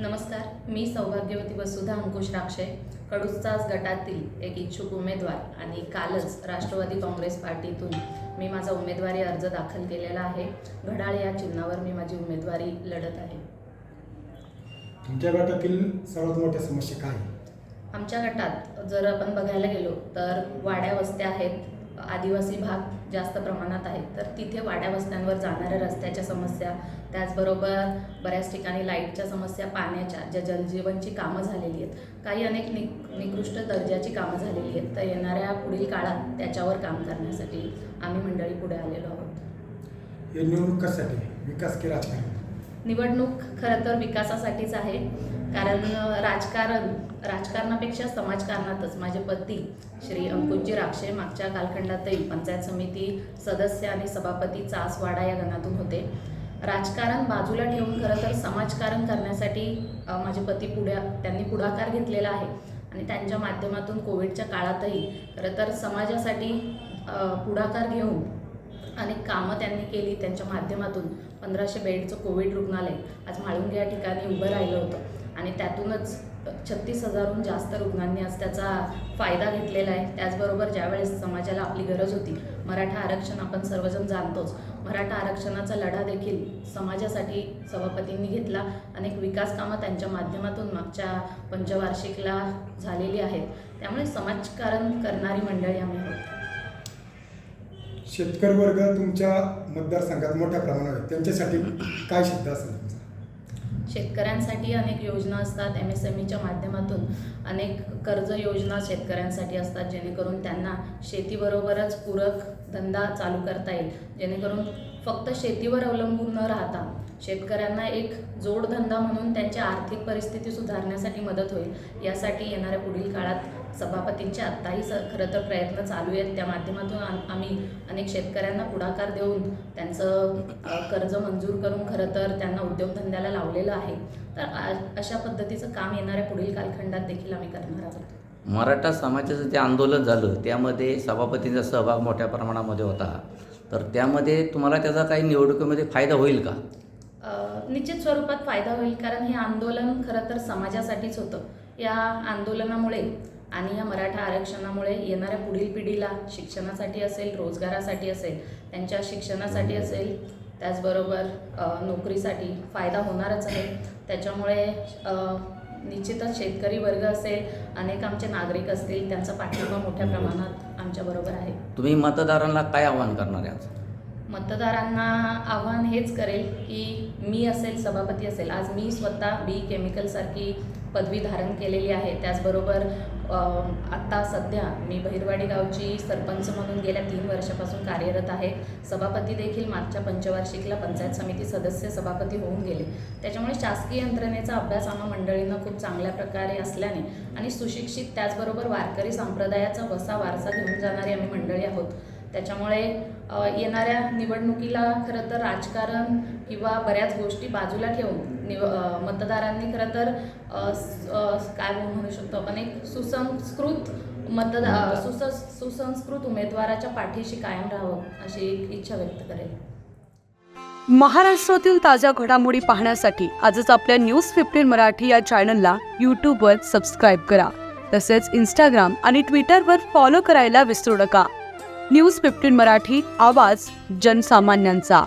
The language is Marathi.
नमस्कार मी सौभाग्यवती वसुधा अंकुश राक्षे कडुचाच गटातील एक इच्छुक उमेदवार आणि कालच राष्ट्रवादी काँग्रेस पार्टीतून मी माझा उमेदवारी अर्ज दाखल केलेला आहे घड्याळ या चिन्हावर मी माझी उमेदवारी लढत आहे तुमच्या गटातील सर्वात मोठ्या समस्या काय? आमच्या गटात जर आपण बघायला गेलो तर वाड्या वस्त्या आहेत आदिवासी भाग जास्त प्रमाणात आहेत तर तिथे वाड्या वस्त्यांवर जाणाऱ्या रस्त्याच्या समस्या त्याचबरोबर बऱ्याच ठिकाणी लाईटच्या समस्या पाण्याच्या ज्या जलजीवनची कामं झालेली आहेत काही अनेक नि निकृष्ट दर्जाची कामं झालेली आहेत तर येणाऱ्या पुढील काळात त्याच्यावर काम करण्यासाठी आम्ही मंडळी पुढे आलेलो आहोत. निवडणूक कशासाठी? आहे? विकास की राजकारण निवडणूक खरं तर विकासासाठीच आहे. कारण राजकारण राजकारणापेक्षा समाजकारणातच. माझे पती श्री अंकुशजी राक्षे मागच्या कालखंडातही पंचायत समिती सदस्य आणि सभापती चासवाडा या गणातून होते. राजकारण बाजूला ठेवून खरं तर समाजकारण करण्यासाठी माझे पती पुढे त्यांनी पुढाकार घेतलेला आहे. आणि त्यांच्या माध्यमातून कोविडच्या काळातही खरं तर समाजासाठी पुढाकार घेऊन अनेक कामं त्यांनी केली. त्यांच्या माध्यमातून पंधराशे बेडचं कोविड रुग्णालय आज म्हाळुंगे या ठिकाणी उभं राहिलं होतं. आणि त्यातूनच छत्तीस हजारहून जास्त रुग्णांनी आज त्याचा फायदा घेतलेला आहे. त्याचबरोबर ज्यावेळेस समाजाला आपली गरज होती मराठा आरक्षण आपण सर्वजण जाणतोच. मराठा आरक्षणाचा लढा देखील समाजासाठी सभापतींनी घेतला. अनेक विकास कामं त्यांच्या माध्यमातून मागच्या पंचवार्षिकला झालेली आहेत. त्यामुळे समाजकारण करणारी मंडळी आम्ही आहोत. शेतकरी वर्ग तुमच्या मतदारसंघात मोठ्या प्रमाणात त्यांच्यासाठी काय शब्द असेल? शेतकऱ्यांसाठी अनेक योजना असतात. एम एस एम ईच्या माध्यमातून अनेक कर्ज योजना शेतकऱ्यांसाठी असतात जेणेकरून त्यांना शेतीबरोबरच पूरक धंदा चालू करता येईल. जेणेकरून फक्त शेतीवर अवलंबून न राहता शेतकऱ्यांना एक जोडधंदा म्हणून त्यांची आर्थिक परिस्थिती सुधारण्यासाठी मदत होईल. यासाठी येणाऱ्या पुढील काळात सभापतींचे आत्ताही स खरं तर प्रयत्न चालू आहेत. त्या माध्यमातून आम- आम्ही अनेक शेतकऱ्यांना पुढाकार देऊन त्यांचं कर्ज मंजूर करून खरं तर त्यांना उद्योगधंद्याला लावलेलं आहे. तर अशा पद्धतीचं काम येणाऱ्या पुढील कालखंडात देखील आम्ही करणार आहोत. मराठा समाजाचं जे आंदोलन झालं त्यामध्ये सभापतींचा सहभाग मोठ्या प्रमाणामध्ये होता. तर त्यामध्ये तुम्हाला त्याचा काही निवडणुकीमध्ये फायदा होईल का? निश्चित स्वरूपात फायदा होईल कारण हे आंदोलन खरं तर समाजासाठीच होतं. या आंदोलनामुळे आणि या मराठा आरक्षणामुळे येणाऱ्या पुढील पिढीला शिक्षणासाठी असेल रोजगारासाठी असेल त्यांच्या शिक्षणासाठी असेल त्याचबरोबर नोकरीसाठी फायदा होणारच आहे. त्याच्यामुळे निश्चितच शेतकरी वर्ग असेल अनेक आमचे नागरिक असतील त्यांचा पाठिंबा मोठ्या प्रमाणात आमच्याबरोबर आहे. तुम्ही मतदारांना काय आवाहन करणार आहे मतदारांना आव्हान हेच करेल की मी असेल सभापती असेल आज मी स्वतः बी केमिकलसारखी पदवी धारण केलेली आहे. त्याचबरोबर आत्ता सध्या मी बहिरवाडी गावची सरपंच म्हणून गेल्या तीन वर्षापासून कार्यरत आहे. सभापती देखील मागच्या पंचवार्षिकला पंचायत समिती सदस्य सभापती होऊन गेले. त्याच्यामुळे शासकीय यंत्रणेचा अभ्यास आम्हा मंडळींना खूप चांगल्या प्रकारे असल्याने आणि सुशिक्षित त्याचबरोबर वारकरी संप्रदायाचा वसा वारसा घेऊन जाणारी आम्ही मंडळी आहोत. त्याच्यामुळे येणाऱ्या निवडणुकीला खरं तर राजकारण किंवा बऱ्याच गोष्टी बाजूला ठेवून निव मतदारांनी खरं तर काय म्हणू शकतो आपण एक सुसंस्कृत मतदा सुस सुसंस्कृत उमेदवाराच्या पाठीशी कायम राहावं अशी एक इच्छा व्यक्त करेल. महाराष्ट्रातील ताज्या घडामोडी पाहण्यासाठी आजच आपल्या न्यूज फिफ्टीन मराठी या चॅनलला यूट्यूबवर सबस्क्राईब करा. तसेच इंस्टाग्राम आणि ट्विटरवर फॉलो करायला विसरू नका. न्यूज फिफ्टीन मराठी आवाज जनसामान्यांचा.